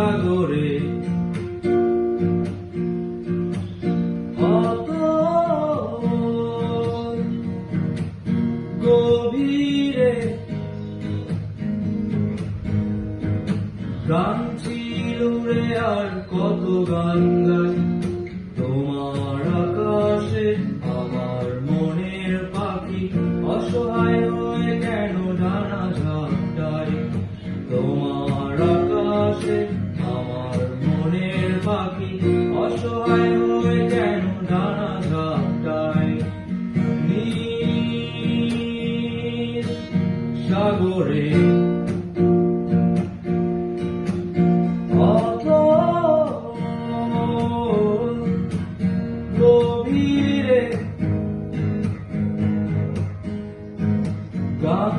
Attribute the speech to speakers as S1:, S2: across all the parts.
S1: সাগরে। গভীরে গান ছিল রে আর কত গান গাই। তোমার আকাশে আমার মনের পাখি অসহায় পাখি অসহায় হয়ে যেন ডানা ঝাপটায় সাগরে গান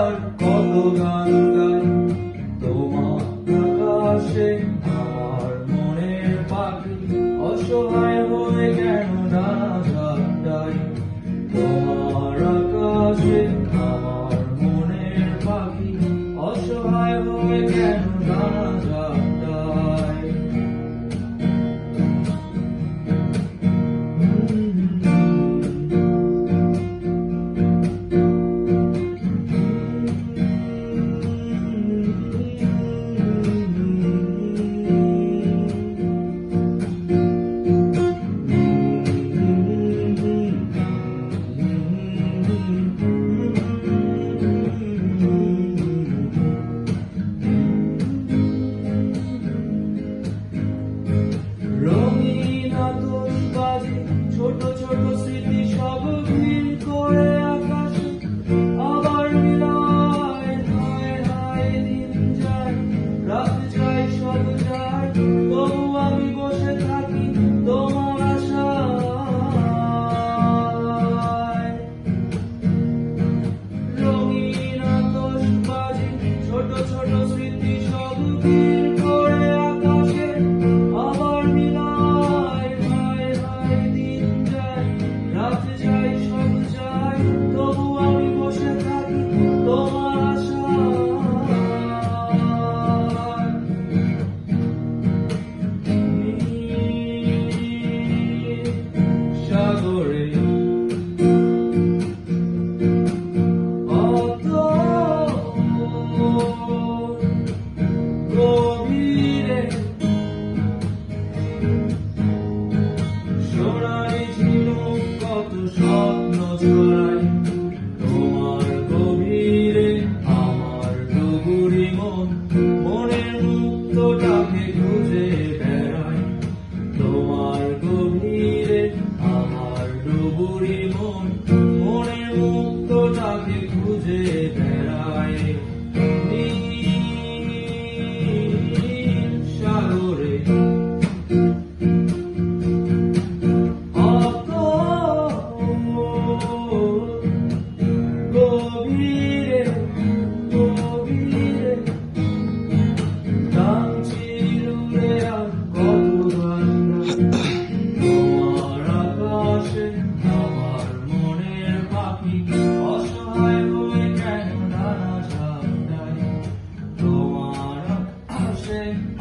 S1: আর কত গান গায়। অসহায় হয়ে কেন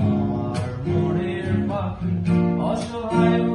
S1: আমার মনের পাখি অসহায়